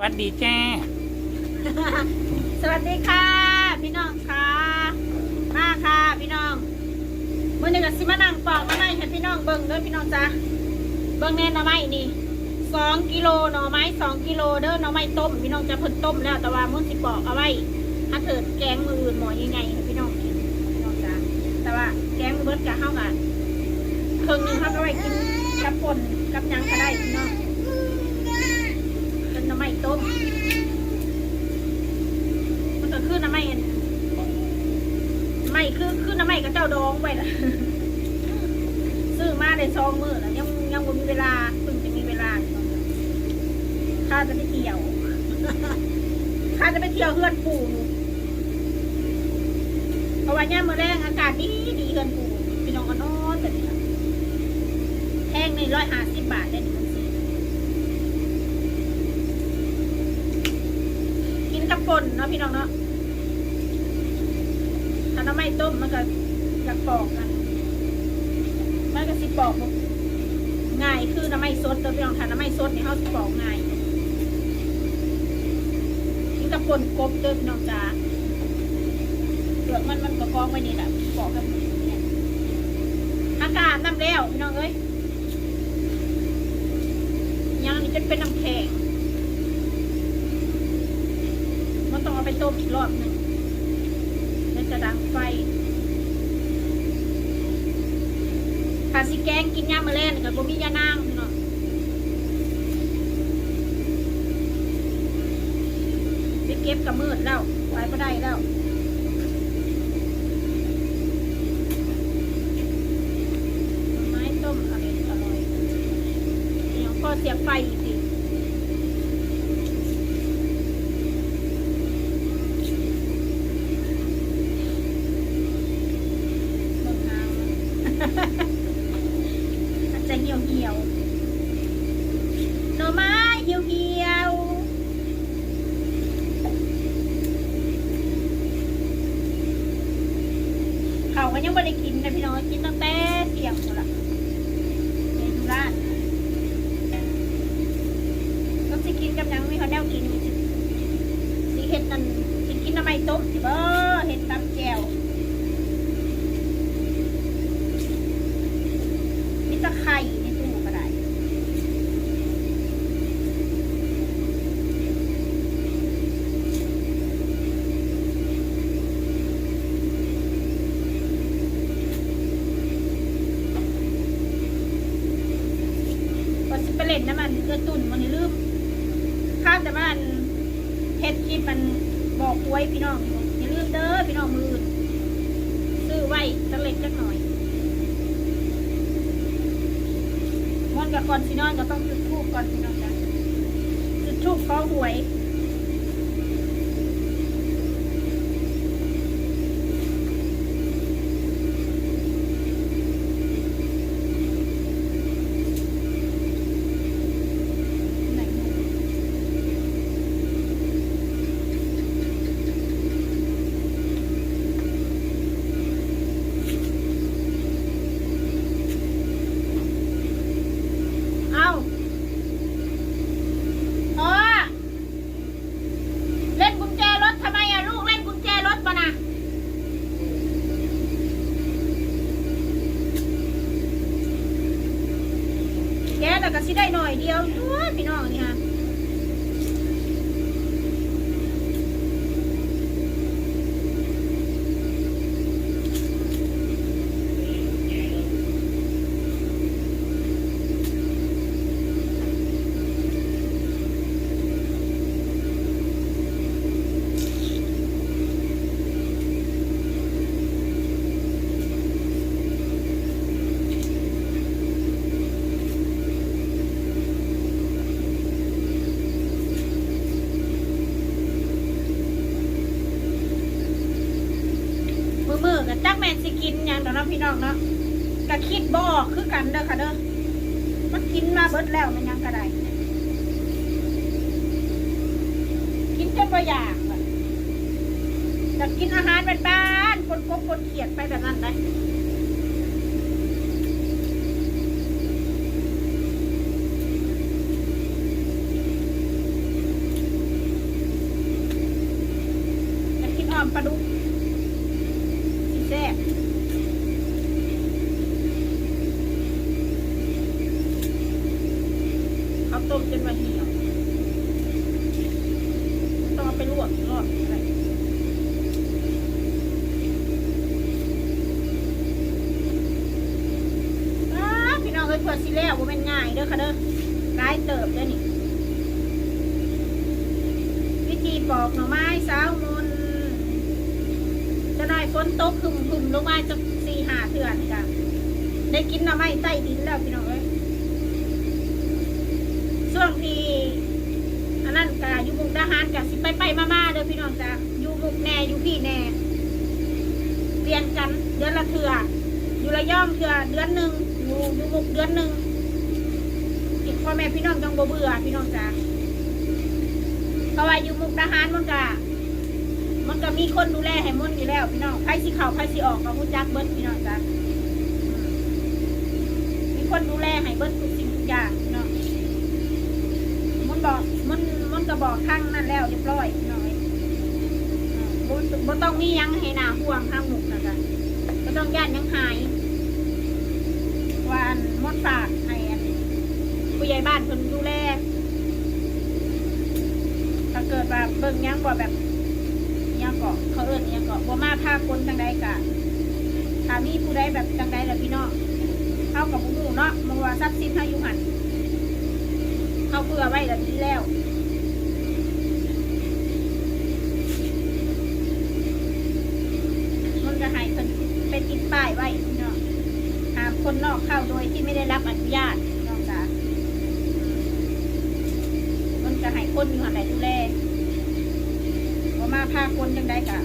สวัสดีแจ้สวัสดีค่ะ พี่น้องค่ะ มาค่ะ พี่น้องเมื่อนี้ก็สิมานั่งปอกมาไม้ให้พี่น้องเบิ่งเด้อพี่น้องจ้าเบิ่งแน่หน่อไม้นี่สองกิโลหน่อไม้สองกิโลเด้อหน่อไม้ต้ม พี่น้องจะเพิ่นต้มแล้วแต่ว่ามุ่นสิปอกเอาไว้ถ้าเกิดแกงมืออื่นหมอยังไงให้พี่น้องกินพี่น้องจ้าแต่ว่าแกงมือเบิดกับข้าวกันเครื่องนึงเขาก็ไว้กินกับป่นกับยังก็ได้พี่น้อง ม้ต้ม มันก็ขึ้นน้ำไม่เห็นไม่คือขึ้นน้ำไม่ก็เจ้าดองไปละซื้อมาได้ซองมือแล้วยังยังบ่มีเวลาเพิ่งจะมีเวลาข้าจะไปเที่ยวข้าจะไปเที่ยวเฮือนปู่เพราะว่าเนี่ยมื่อแรงอากาศดีดีเฮือนปู่พี่น้องก็นอนแบบนี้ล่แห้งในร้อยห้าสิบบาทได้ หนึ่งซีกินกับป่นเนาะพี่น้องเนาะถ้าน้ำไม่ต้มมันก็จะปอกกันมันก็สิปอกง่ายคือน้ำไม่สดตัวพี่น้องทานน้ำไม่สดนี่เขาสิปอกง่ายกินกับป่นกบเด้อพี่น้องจ้าเปลือกมันมันก็กองไว้นี่แหละปอกกันอากาศน้ำแล้วพี่น้องเอ้ยยังนี่จะเป็นน้ำแข็ง มัน ต้องเอาไปต้มอีกรอบหนึ่งแล้วจะดังไฟถ้าสิแกงกินยามมื้อแลงกับบ่มียานางพี่น้องไปเก็บกับมืดแล้วไว้บ่ได้แล้วไม้ต้มอะไรอร่อยนี่ยังพอเสียบไฟอีกสิ เบิ่งหางมัน อาจจะเหี่ยวเหี่ยวๆหน่อไม้เหี่ยวเหี่ยวเขาก็ยังไม่ได้กินนะพี่น้องกินตั้งแต่เที่ยงหมดละเมนูร้านก็สิกินกับยังมีเขาแนวกินสิเห็ดนั่นสิกินน้ำไม้ต้มสิบ่เห็ดตำะไคร่ในตู้ก็ได้วันสิไปเล่นน้ำมันเกลือตุ่นมันนี่ลืมข้ามแต่มันเฮ็ดคลิปมันบอกไว้พี่น้องอย่าลืมเด้อพี่น้องมือซื้อไว้สักเล็กสักหน่อย มัน กับก่อนสินอนก็ต้องจุดทูบก่อนสินอนจ้ะจุดทูบขอหวย ไหนเนี่ยเอาพ่อเล่นกุญแจรถทำไมอะลูกเล่นกุญแจรถปะนะแกแต่ก็สิได้หน่อยเดียว ตัวพี่ ก็จักแมนสิกินอย่างเดอกเนาะพี่น้องเนาะก็คิดบ่คือกันเด้อค่ะเด้อมันกินมาเบิดแล้วมันยังกระไดกินจนประยากอยากกินอาหารเป็นบ้านคนกบคนเขียดไปแต่นั้นได้ปลาดุก พื่อสิแล้วบ่แม่นง่ายเด้อค่ะเด้อร้ายเติบเด้อนี่ วิธีปอกหน่อไม้สาวมนจะได้ฝนตกคึมคึมลงมาจะสี่หาเถื่อนจ้ะได้กินหน่อไม้ใต้ดินแล้วพี่น้องเอ้ยช่วงที่อันนั้นกะอยู่มุกดาหารกะสิไปไปๆมาๆเด้อพี่น้องจ้ะอยู่มุกแน่อยู่พี่แน่เปลี่ยนกันเดือนละเถื่ออยู่ระยองเถื่อเดือนหนึ่ง อยู่อยู่มุกเดือนหนึ่งอีกพ่อแม่พี่น้องต้องบ่เบื่อพี่น้องจ้ะเพราะว่าอยู่มุกดาหารมันก็มันก็มีคนดูแลให้มันอยู่แล้ว พี่น้องไพ่สีขาวไพ่สีออกก็มุจักเบิ้ลพี่น้องจ้ะอืมมีคนดูแลให้เบิ้ลทุกสิ่งทุกอย่างพี่น้องมันบอกมันมันก็บอกข้างนั่นแล้วเรียบร้อยพี่น้องมบ่ต้องมียังให้หนาห่วงข้างหมุกนะจ๊ะก็ต้องย่านยังหาย นมดฝากให้อันผู้ใหญ่บ้านเพิ่นดูแลถ้าเกิดว่าเบิ่งยังบ่แบบยังเกาะเขาเอิ้นยังเกาะบ่มาพาคนจังใดกะถ้ามีผู้ใดแบบจังใดล่ะพี่น้องเฮากับบ่ฮู้เนาะมันว่าทรัพย์สินเฮาอยู่หั่นเฮาเพื่อไว้แล้วดีแล้ว มันก็ให้เพิ่นเป็นติดป้ายไว้พี่น้องห้าม คนนอกเข้าโดยที่ไม่ได้รับอนุญาตน้องจ๋ามันจะให้คนอยู่หันไหนดูแลว่ามาพาคนจังได้กะ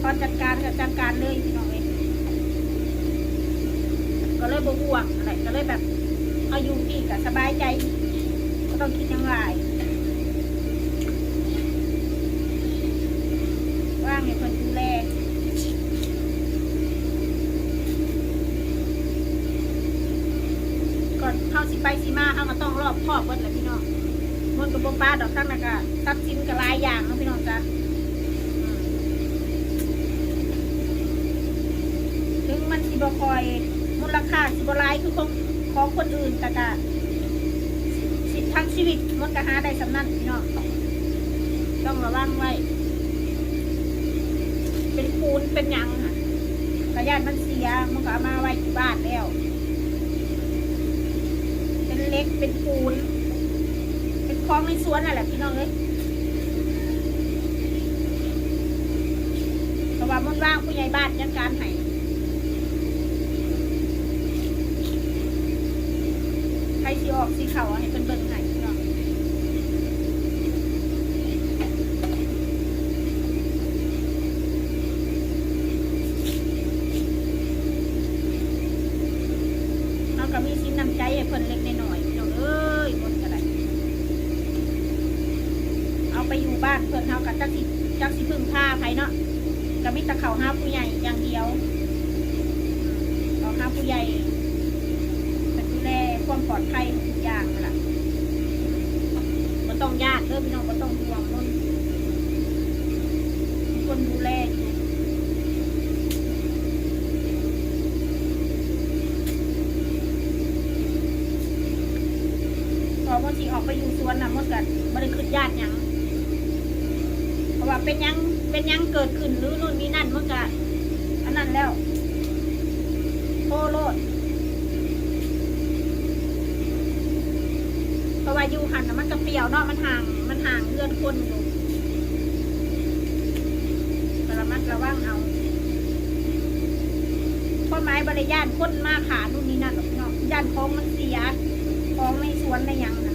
พอจัดการก็จัดการเลยพี่น้องเองก็เลยบ่ห่วงอะไรก็เลยแบบเอาอยู่ที่ก็สบายใจ ก็ต้องคิดยังไงว่างให้คนดูแล ก่อนเข้าสิ ไปสิมาเข้าก็ต้องรอบครอบเบิดแหละพี่น้องมันกับบงป้าดอกทั้งนั้นก็ทรัพย์สินก็หลายอย่างนะพี่น้องจ้ะถึงมันสิบคอยมูลค่าสิบลายคือของของคนอื่นแต่ก็สิทั้งชีวิตมันก็หาได้สำนันพี่น้องต้องระวังไว้ เป็นปูนเป็นยังค่ะกระยานมันเสียมันก็เอามาไว้ที่บ้านแล้ว เป็นปูน เป็นคลองในสวนน่ะแหละพี่น้องเลยเพราว่ามันว่างผู้ใหญ่บ้านยังการให้ใครสีออกสีเขาให้เป็นเบิ่งให้พี่น้องเราก็มีชิ้นน้ำใจให้เพิ่นเล็กน้อยๆพี่น้องเอ้ยคนก็ได้ เอาไปอยู่บ้านเพื่อนเฮากับจักสิจักสิพึ่งผ้าไผเนาะก็มีต่เขาห้าผู้ใหญ่อย่างเดียวเอาห้าผู้ใหญ่เป็นดูแลความปลอดภัยทุกอย่างนั่นล่ะมันต้องญาติเด้อพี่น้องก็ต้องห่วงมันคนดูแลอยู่พอมันสิออกไปอยู่สวนนะมันก็บ่ได้ขึ้นญาติยัง เป็นยังเป็นยังเกิดขึ้นหรือนู่นนี่นั่นเมันก็อันนั้นแล้วโทโลดเพราะว่าอยู่หันน่ะมันก็เปียวเนาะมันห่าง มันห่างเลื่อนคนอยู่ระมัดระวังเอาต้นไม้บริยานคนมากขานู่นนี่นั่นหรอกพี่น้องย่านคลองมันเสียคลองในสวนในหยังนะ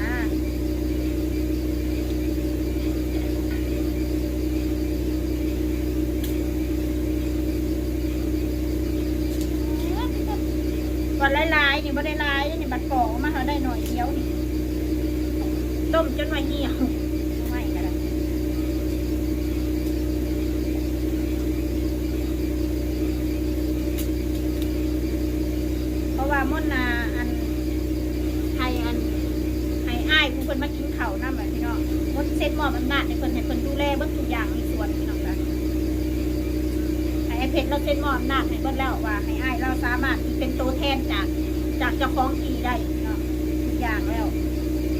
นะก่อนหลายๆนี่บ่ได้หลายนี่บัดกรอกออกมาเขาได้หน่อยเดียวนี่ต้มจนว่าเหี่ยวไม่ก็ได้เพราะว่าม่อนนาอันให้อันให้อ้ายกูเพิ่นมากินข้าวนำแบบพี่น้องมดเซ็ตหมอบอำนาจให้เพิ่นให้เพิ่นดูแลเบิ่ทุกอย่างในสวนพี่น้อง เพชรเราเซ็นมอบอำนาจให้เบิดแล้วว่าให้อ้ายเราสามารถเป็นตัวแทนจากจากเจ้าของทีได้เนาะทุกอย่างแล้ว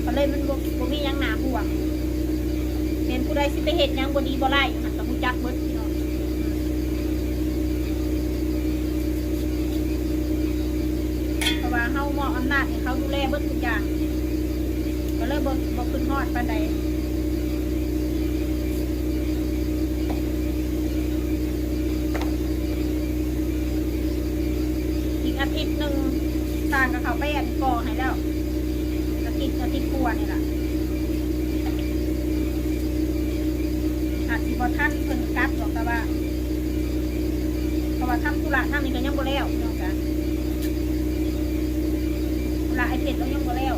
ก็เลยมันบ่บ่มีหยังหนาห่วงเป็นผู้ใดสิไปเฮ็ดหยังบ่ดีบ่ไล่มันต้องรู้จักเบิดพี่น้องเพราะว่าเฮามอบอำนาจให้เขาดูแลเบิดทุกอย่าง ก็เลยบ่บ่ขึ้นฮอดปานใด อีกอาทิ ตย์หนึ่งต่างกับเขาไปอันกอให้แล้วอาทิตย์อาทิตย์กลัวนี่แหละอาจสิบท่านเพิ่นกลับหรอกแต่ว่าเพราะว่าทำธุระทำนี่ก็ยังบ่แล้วพี่น้องจ้ะธุระไอเพชรเรายังบ่แล้ว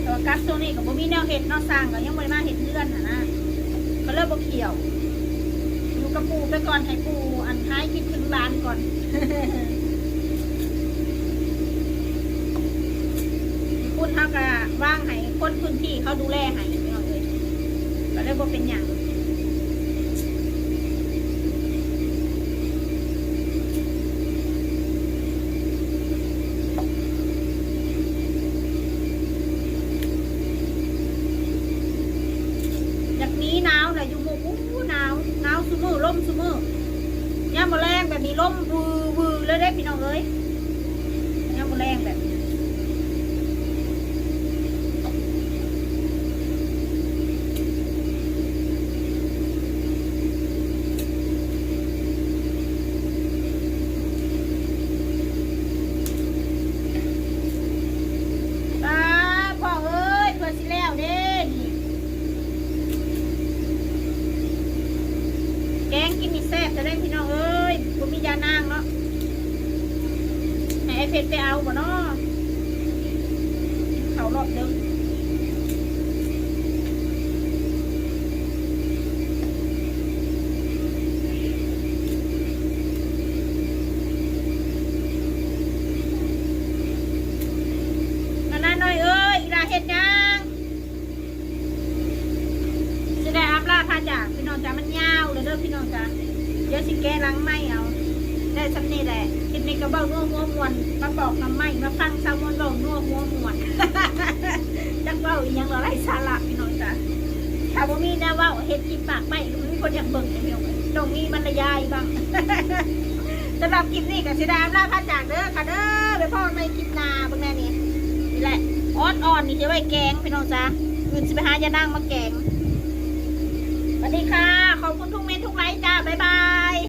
แต่ว่ากลับตัวนี้ก็บ่ มีแนวเห็ดเนอสร้างก็ยังบ่ได้มาเห็ดเลื่อนน่ะนะก็เริ่มบ่เขียว อยู่กับปูไปก่อนให้ปูอันท้ายคิดถึงร้านก่อน คุณเขาก็ว่างให้คนพื้นที่เขาดูแลให้ไม่เอาเลยก็เลยบ่เป็นอย่างจากนี้หนาวเลยอยู่หมู่อู้หนาวหนาวซุมือล่มซุมือ ย่ามมาแรงแบบนี้ล่มวือวือเลยได้พี่น้องเอ้ยย่ามมาแรงแบบ้าเห็ดกินปากไม่มีคนอยากเบิ่งเดียวต้องมีนระยายบ้างสำหรับกินนี่กับสีดามลาผ้าจากเด้อค่ะเด้อไปพ่อในคลินนาเบิ่งแน่นี่นี่แหละอ่อนอ่อนนี่จะไว้แกงพี่น้องจ้าคืนสิไปหายะนั่งมาแกงสวัสดีค่ะ ขอบคุณทุกเมนทุกไลค์จ้าบ๊ายบาย